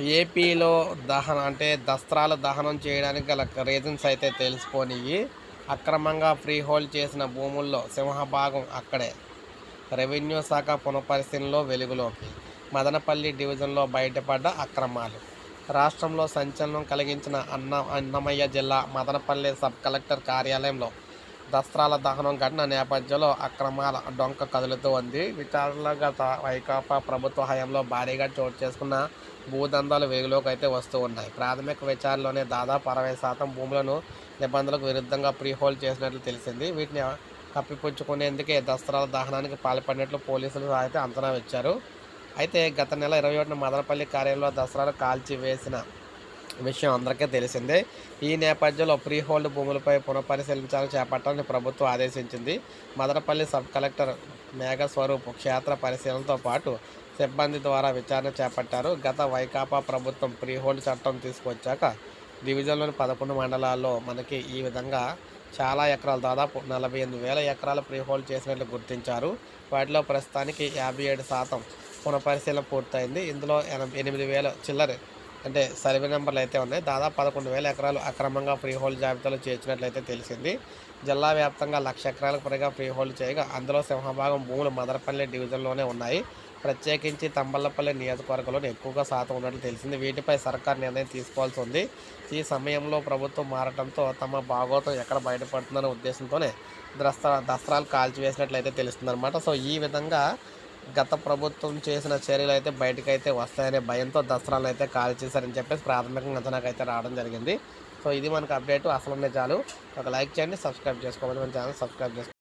ఏపీలో దహన అంటే దస్త్రాలు దహనం చేయడానికి గల రీజన్స్ అయితే తెలిసిపోనివి అక్రమంగా ఫ్రీ హోల్డ్ చేసిన భూముల్లో సింహభాగం అక్కడే. రెవెన్యూ శాఖ పునఃపరిశీలనలో వెలుగులోకి. మదనపల్లి డివిజన్లో బయటపడ్డ అక్రమాలు. రాష్ట్రంలో సంచలనం కలిగించిన అన్న అన్నమయ్య జిల్లా మదనపల్లి సబ్ కలెక్టర్ కార్యాలయంలో దస్త్రాల దహనం ఘటన నేపథ్యంలో అక్రమాల డొంక కదులుతూ ఉంది. విచారణలో గత వైకాపా ప్రభుత్వ హయాంలో భారీగా చోటు చేసుకున్న భూదందాలు వెలుగులోకి అయితే వస్తూ ఉన్నాయి. ప్రాథమిక విచారణలోనే దాదాపు అరవై శాతం భూములను నిబంధనలకు విరుద్ధంగా ప్రీ హోల్డ్ చేసినట్లు తెలిసింది. వీటిని కప్పిపుచ్చుకునేందుకే దస్త్రాల దహనానికి పాల్పడినట్లు పోలీసులు అయితే అంచనా వచ్చారు అయితే గత నెల ఇరవై ఒకటిన మదనపల్లి కార్యాలయంలో దసరాలు కాల్చి వేసిన విషయం అందరికీ తెలిసిందే. ఈ నేపథ్యంలో ప్రీ హోల్డ్ భూములపై పునఃపరిశీలించాలని చేపట్టాలని ప్రభుత్వం ఆదేశించింది. మదనపల్లి సబ్ కలెక్టర్ మేఘస్వరూప్ క్షేత్ర పరిశీలనతో పాటు సిబ్బంది ద్వారా విచారణ చేపట్టారు. గత వైకాపా ప్రభుత్వం ప్రీ హోల్డ్ చట్టం తీసుకొచ్చాక డివిజన్లోని పదకొండు మండలాల్లో మనకి ఈ విధంగా చాలా ఎకరాలు దాదాపు నలభై ఎనిమిది వేల ఎకరాలు ప్రీ హోల్డ్ చేసినట్లు గుర్తించారు. వాటిలో ప్రస్తుతానికి యాభై ఏడు శాతం పునఃపరిశీలన పూర్తయింది. ఇందులో ఎనభై ఎనిమిది వేల చిల్లర అంటే సర్వే నెంబర్లు అయితే ఉన్నాయి. దాదాపు పదకొండు వేల ఎకరాలు అక్రమంగా ఫ్రీహోల్డ్ జాబితాలో చేర్చినట్లయితే తెలిసింది. జిల్లా వ్యాప్తంగా లక్ష ఎకరాలకు పైగా ఫ్రీహోల్డ్ చేయగా అందులో సింహభాగం భూములు మదరపల్లి డివిజన్లోనే ఉన్నాయి. ప్రత్యేకించి తంబల్లపల్లి నియోజకవర్గంలో ఎక్కువగా శాతం ఉన్నట్లు తెలిసింది. వీటిపై సర్కార్ నిర్ణయం తీసుకోవాల్సి ఉంది. ఈ సమయంలో ప్రభుత్వం మారటంతో తమ భాగోతం ఎక్కడ బయటపడుతుందనే ఉద్దేశంతోనే దస్త్రా దస్త్రాలు కాల్చివేసినట్లయితే తెలుస్తుందన్నమాట. సో ఈ విధంగా గత ప్రభుత్వం చేసిన చర్యలు అయితే బయటకైతే వస్తాయనే భయంతో దసరాలు అయితే కాల్ చేశారని చెప్పేసి ప్రాథమికంగా అంచనాకైతే రావడం జరిగింది. సో ఇది మనకు అప్డేట్ అసలు నిజాలు ఒక లైక్ చేయండి సబ్స్క్రైబ్ చేసుకోమని మన ఛానల్ సబ్స్క్రైబ్ చేసుకోండి.